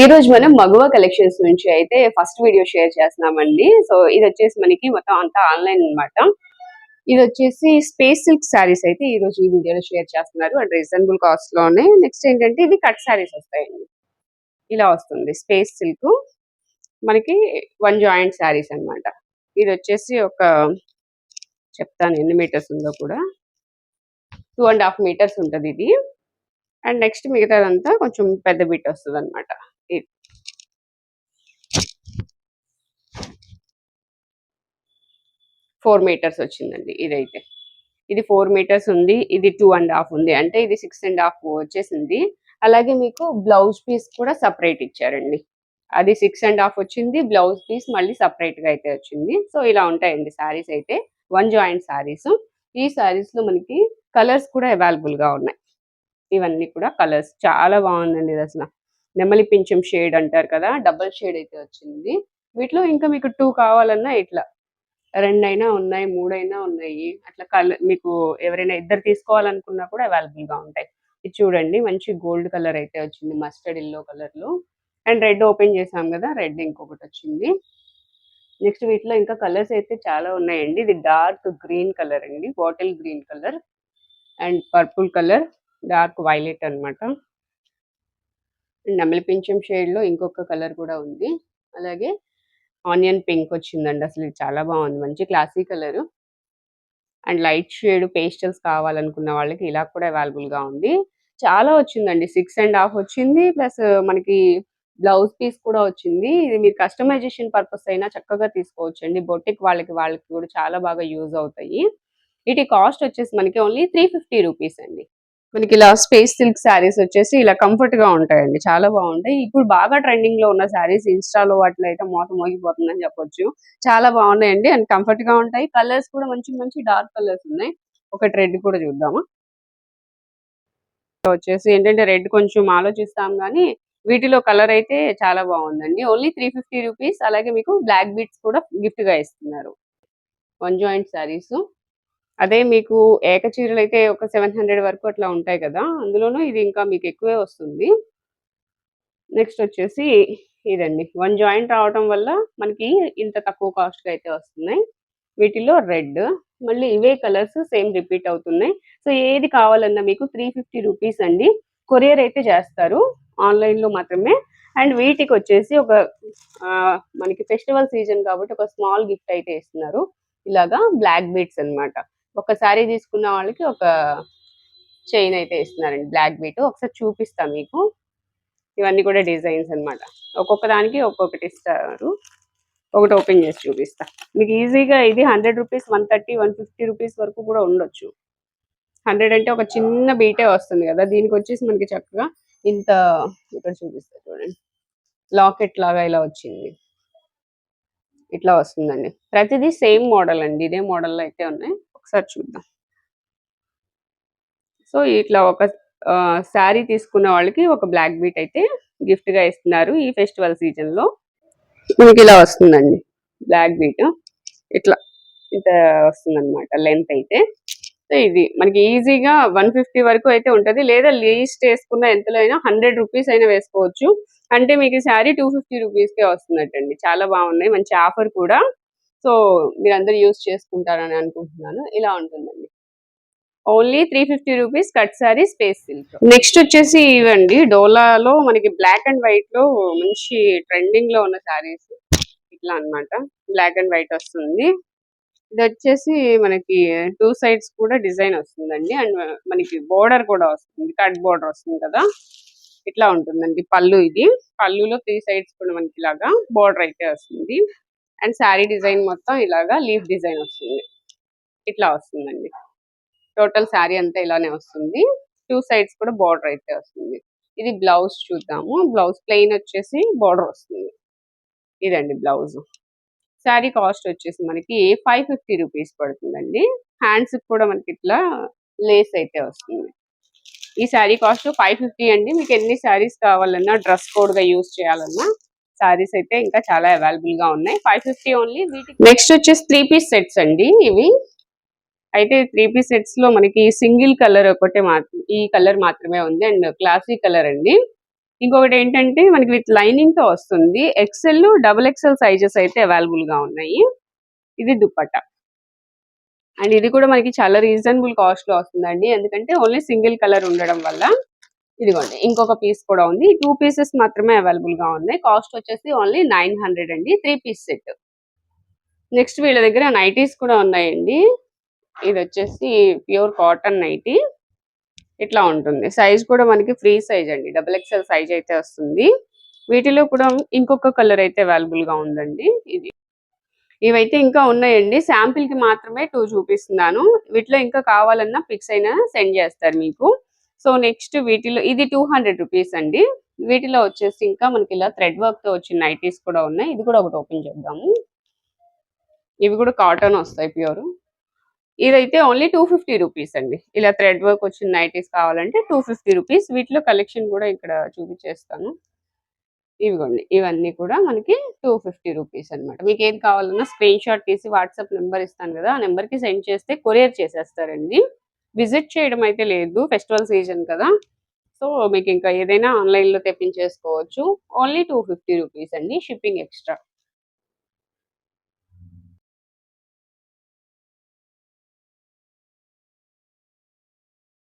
ఈ రోజు మనం మగువ కలెక్షన్స్ నుంచి అయితే ఫస్ట్ వీడియో షేర్ చేస్తున్నామండి. సో ఇది వచ్చేసి మనకి మొత్తం అంతా ఆన్లైన్ అన్నమాట. ఇది వచ్చేసి స్పేస్ సిల్క్ శారీస్ అయితే ఈ రోజు ఈ వీడియోలో షేర్ చేస్తున్నారు. And reasonable కాస్ట్లోనే. నెక్స్ట్ ఏంటంటే ఇవి కట్ శారీస్ వస్తాయండి. ఇలా వస్తుంది. స్పేస్ సిల్క్ మనకి వన్ జాయింట్ శారీస్ అన్నమాట. ఇది వచ్చేసి ఒక చెప్తాను ఎన్ని మీటర్స్ ఉందో కూడా. టూ అండ్ హాఫ్ మీటర్స్ ఉంటుంది ఇది. అండ్ నెక్స్ట్ మిగతాదంతా కొంచెం పెద్ద బిట్ వస్తుంది అనమాట ఫోర్ మీటర్స్ వచ్చిందండి ఇదైతే. ఇది ఫోర్ మీటర్స్ ఉంది ఇది టూ అండ్ హాఫ్ ఉంది. అంటే ఇది సిక్స్ అండ్ హాఫ్ వచ్చేసింది. అలాగే మీకు బ్లౌజ్ పీస్ కూడా సపరేట్ ఇచ్చారండి. అది సిక్స్ అండ్ హాఫ్ వచ్చింది బ్లౌజ్ పీస్ మళ్ళీ సపరేట్గా అయితే వచ్చింది. సో ఇలా ఉంటాయండి శారీస్ అయితే. వన్ జాయింట్ శారీస్ ఈ శారీస్లో మనకి కలర్స్ కూడా అవైలబుల్గా ఉన్నాయి. ఇవన్నీ కూడా కలర్స్. చాలా బాగుందండి ఇది అసలు. నెమలి పింఛం షేడ్ అంటారు కదా డబల్ షేడ్ అయితే వచ్చింది. వీటిలో ఇంకా మీకు టూ కావాలన్నా ఇట్లా రెండైనా ఉన్నాయి మూడైనా ఉన్నాయి. అట్లా కలర్ మీకు ఎవరైనా ఇద్దరు తీసుకోవాలనుకున్నా కూడా అవైలబుల్గా ఉంటాయి. ఇది చూడండి మంచి గోల్డ్ కలర్ అయితే వచ్చింది మస్టర్డ్ ఎల్లో కలర్లో. అండ్ రెడ్ ఓపెన్ చేసాం కదా రెడ్ ఇంకొకటి వచ్చింది. నెక్స్ట్ వీటిలో ఇంకా కలర్స్ అయితే చాలా ఉన్నాయండి. ఇది డార్క్ గ్రీన్ కలర్ అండి bottle green colour and purple colour dark violet అన్నమాట. నెమలి పింఛం షేడ్లో ఇంకొక కలర్ కూడా ఉంది. అలాగే ఆనియన్ పింక్ వచ్చిందండి అసలు ఇది చాలా బాగుంది. మంచి classy colour. And light shade pastels కావాలనుకున్న వాళ్ళకి ఇలా కూడా అవైలబుల్గా ఉంది. చాలా వచ్చిందండి. సిక్స్ అండ్ హాఫ్ వచ్చింది. ప్లస్ మనకి బ్లౌజ్ పీస్ కూడా వచ్చింది. ఇది మీరు కస్టమైజేషన్ పర్పస్ అయినా చక్కగా తీసుకోవచ్చు అండి బొటిక్ వాళ్ళకి వాళ్ళకి కూడా చాలా బాగా యూజ్ అవుతాయి. వీటి కాస్ట్ వచ్చేసి మనకి ఓన్లీ త్రీ ఫిఫ్టీ రూపీస్ అండి. మనకి ఇలా స్పేస్ సిల్క్ శారీస్ వచ్చేసి ఇలా కంఫర్ట్గా ఉంటాయండి. చాలా బాగుంటాయి. ఇప్పుడు బాగా ట్రెండింగ్లో ఉన్న శారీస్ ఇన్స్టాలో వాటిలో అయితే మోత మోగిపోతుందని చెప్పొచ్చు. చాలా బాగున్నాయండి అండ్ కంఫర్ట్గా ఉంటాయి. కలర్స్ కూడా మంచి మంచి డార్క్ కలర్స్ ఉన్నాయి. ఒక రెడ్ కూడా చూద్దాము? వచ్చేసి ఏంటంటే రెడ్ కొంచెం ఆలోచిస్తాం కానీ వీటిలో కలర్ అయితే చాలా బాగుందండి. ఓన్లీ త్రీ ఫిఫ్టీ రూపీస్ అలాగే మీకు బ్లాక్ బీట్స్ కూడా గిఫ్ట్గా ఇస్తున్నారు. వన్ జాయింట్ శారీస్ అదే మీకు ఏక చీరలు అయితే ఒక సెవెన్ హండ్రెడ్ వరకు అట్లా ఉంటాయి కదా అందులోనూ ఇది ఇంకా మీకు ఎక్కువే వస్తుంది. నెక్స్ట్ వచ్చేసి ఇదండి. వన్ జాయింట్ రావటం వల్ల మనకి ఇంత తక్కువ కాస్ట్గా అయితే వస్తున్నాయి. వీటిలో రెడ్ మళ్ళీ ఇవే కలర్స్ సేమ్ రిపీట్ అవుతున్నాయి. సో ఏది కావాలన్నా మీకు త్రీ ఫిఫ్టీ రూపీస్ అండి. కొరియర్ అయితే చేస్తారు ఆన్లైన్లో మాత్రమే. అండ్ వీటికి వచ్చేసి ఒక మనకి ఫెస్టివల్ సీజన్ కాబట్టి ఒక స్మాల్ గిఫ్ట్ అయితే ఇస్తున్నారు. ఇలాగా బ్లాక్ బీట్స్ అన్నమాట. ఒక సారీ తీసుకున్న వాళ్ళకి ఒక చైన్ అయితే ఇస్తున్నారండి బ్లాక్ బీట్. ఒకసారి చూపిస్తాను మీకు. ఇవన్నీ కూడా డిజైన్స్ అన్నమాట. ఒక్కొక్క దానికి ఒక్కొక్కటి ఇస్తారు. ఒకటి ఓపెన్ చేసి చూపిస్తా. మీకు ఈజీగా ఇది hundred rupees one thirty one fifty rupees వరకు కూడా ఉండొచ్చు. హండ్రెడ్ అంటే ఒక చిన్న బీటే వస్తుంది కదా. దీనికి వచ్చేసి మనకి చక్కగా ఇంత ఇక్కడ చూపిస్తా చూడండి. లాకెట్ లాగా ఇలా వచ్చింది. ఇట్లా వస్తుందండి. ప్రతిదీ సేమ్ మోడల్ అండి. ఇదే మోడల్లో అయితే ఉన్నాయి. ఒకసారి చూద్దాం. సో ఇట్లా ఒక శారీ తీసుకున్న వాళ్ళకి ఒక బ్లాక్ బీట్ అయితే గిఫ్ట్గా ఇస్తున్నారు ఈ ఫెస్టివల్ సీజన్లో మనకి ఇలా వస్తుందండి. బ్లాక్ బీట్ ఇట్లా ఇంత వస్తుంది అనమాట లెంత్ అయితే. సో ఇది మనకి ఈజీగా వన్ ఫిఫ్టీ వరకు అయితే ఉంటది. లేదా లీస్ట్ వేసుకున్న ఎంతలో అయినా హండ్రెడ్ రూపీస్ అయినా వేసుకోవచ్చు. అంటే మీకు శారీ టూ ఫిఫ్టీ రూపీస్ కే వస్తున్నట్టండి. చాలా బాగున్నాయి. మంచి ఆఫర్ కూడా. సో మీరు అందరు యూస్ చేసుకుంటారని అనుకుంటున్నాను. ఇలా ఉంటుందండి. Only three fifty rupees cut sari space silk. Next వచ్చేసి ఇవండి. డోలాలో మనకి బ్లాక్ అండ్ వైట్లో మంచి ట్రెండింగ్లో ఉన్న సారీస్. ఇట్లా అన్నమాట. బ్లాక్ అండ్ వైట్ వస్తుంది. ఇది వచ్చేసి మనకి టూ సైడ్స్ కూడా డిజైన్ వస్తుందండి. అండ్ మనకి బోర్డర్ కూడా వస్తుంది. కట్ బోర్డర్ వస్తుంది కదా. ఇట్లా ఉంటుందండి పళ్ళు ఇది. పళ్ళులో త్రీ సైడ్స్ కూడా మనకి ఇలాగా బోర్డర్ అయితే వస్తుంది. అండ్ శారీ డిజైన్ మొత్తం ఇలాగా లీఫ్ డిజైన్ వస్తుంది. ఇట్లా వస్తుందండి. టోటల్ శారీ అంతా ఇలానే వస్తుంది. టూ సైడ్స్ కూడా బార్డర్ అయితే వస్తుంది. ఇది బ్లౌజ్ చూద్దాము. బ్లౌజ్ ప్లెయిన్ వచ్చేసి బార్డర్ వస్తుంది. ఇదండి బ్లౌజ్. శారీ కాస్ట్ వచ్చేసి మనకి ఫైవ్ ఫిఫ్టీ రూపీస్ పడుతుందండి. హ్యాండ్స్ కూడా మనకి ఇట్లా లేస్ అయితే వస్తుంది. ఈ శారీ కాస్ట్ ఫైవ్ ఫిఫ్టీ అండి. మీకు ఎన్ని శారీస్ కావాలన్నా డ్రెస్ కోడ్గా యూజ్ చేయాలన్నా శారీస్ అయితే ఇంకా చాలా అవైలబుల్గా ఉన్నాయి. Five fifty only. వీటికి నెక్స్ట్ వచ్చేసి త్రీ పీస్ సెట్స్ అండి ఇవి. అయితే త్రీ పీస్ సెట్స్లో మనకి సింగిల్ కలర్ ఒకటే మాత్రం ఈ కలర్ మాత్రమే ఉంది అండ్ క్లాసీ కలర్ అండి. ఇంకొకటి ఏంటంటే మనకి విత్ లైనింగ్తో వస్తుంది. ఎక్సెల్ డబుల్ ఎక్సెల్ సైజెస్ అయితే అవైలబుల్గా ఉన్నాయి. ఇది దుప్పట. అండ్ ఇది కూడా మనకి చాలా రీజనబుల్ కాస్ట్లో వస్తుందండి. ఎందుకంటే ఓన్లీ సింగిల్ కలర్ ఉండడం వల్ల. ఇదిగోండి ఇంకొక పీస్ కూడా ఉంది. టూ పీసెస్ మాత్రమే అవైలబుల్గా ఉన్నాయి. కాస్ట్ వచ్చేసి ఓన్లీ నైన్ హండ్రెడ్ అండి. త్రీ పీస్ సెట్ నెక్స్ట్ వీళ్ళ దగ్గర నైటీస్ కూడా ఉన్నాయండి. ఇది వచ్చేసి ప్యూర్ కాటన్ నైటీ ఇట్లా ఉంటుంది. సైజ్ కూడా మనకి ఫ్రీ సైజ్ అండి. డబుల్ ఎక్స్ఎల్ సైజ్ అయితే వస్తుంది. వీటిలో కూడా ఇంకొక కలర్ అయితే అవైలబుల్గా ఉందండి. ఇది. ఇవైతే ఇంకా ఉన్నాయండి. శాంపిల్కి మాత్రమే టూ చూపిస్తున్నాను. వీటిలో ఇంకా కావాలన్నా పిక్స్ అయినా సెండ్ చేస్తారు మీకు. సో నెక్స్ట్ వీటిలో ఇది టూ హండ్రెడ్ రూపీస్ అండి. వీటిలో వచ్చేసి ఇంకా మనకి ఇలా థ్రెడ్ వర్క్తో వచ్చిన నైటీస్ కూడా ఉన్నాయి. ఇది కూడా ఒకటి ఓపెన్ చేద్దాము. ఇవి కూడా కాటన్ వస్తాయి ప్యూర్ ఇదైతే ఓన్లీ టూ ఫిఫ్టీ రూపీస్ అండి. ఇలా థ్రెడ్ వర్క్ వచ్చిన నైటీస్ కావాలంటే టూ ఫిఫ్టీ రూపీస్. వీటిలో కలెక్షన్ కూడా ఇక్కడ చూపించేస్తాను. ఇవిగోండి. ఇవన్నీ కూడా మనకి టూ ఫిఫ్టీ రూపీస్ అనమాట మీకు ఏది కావాలన్నా స్క్రీన్ షాట్ తీసి వాట్సాప్ నెంబర్ ఇస్తాను కదా. ఆ నెంబర్కి సెండ్ చేస్తే కొరియర్ చేసేస్తారండి. విజిట్ చేయడం అయితే లేదు ఫెస్టివల్ సీజన్ కదా. సో మీకు ఇంకా ఏదైనా ఆన్లైన్లో తెప్పించేసుకోవచ్చు. ఓన్లీ టూ ఫిఫ్టీ రూపీస్ అండి షిప్పింగ్ ఎక్స్ట్రా.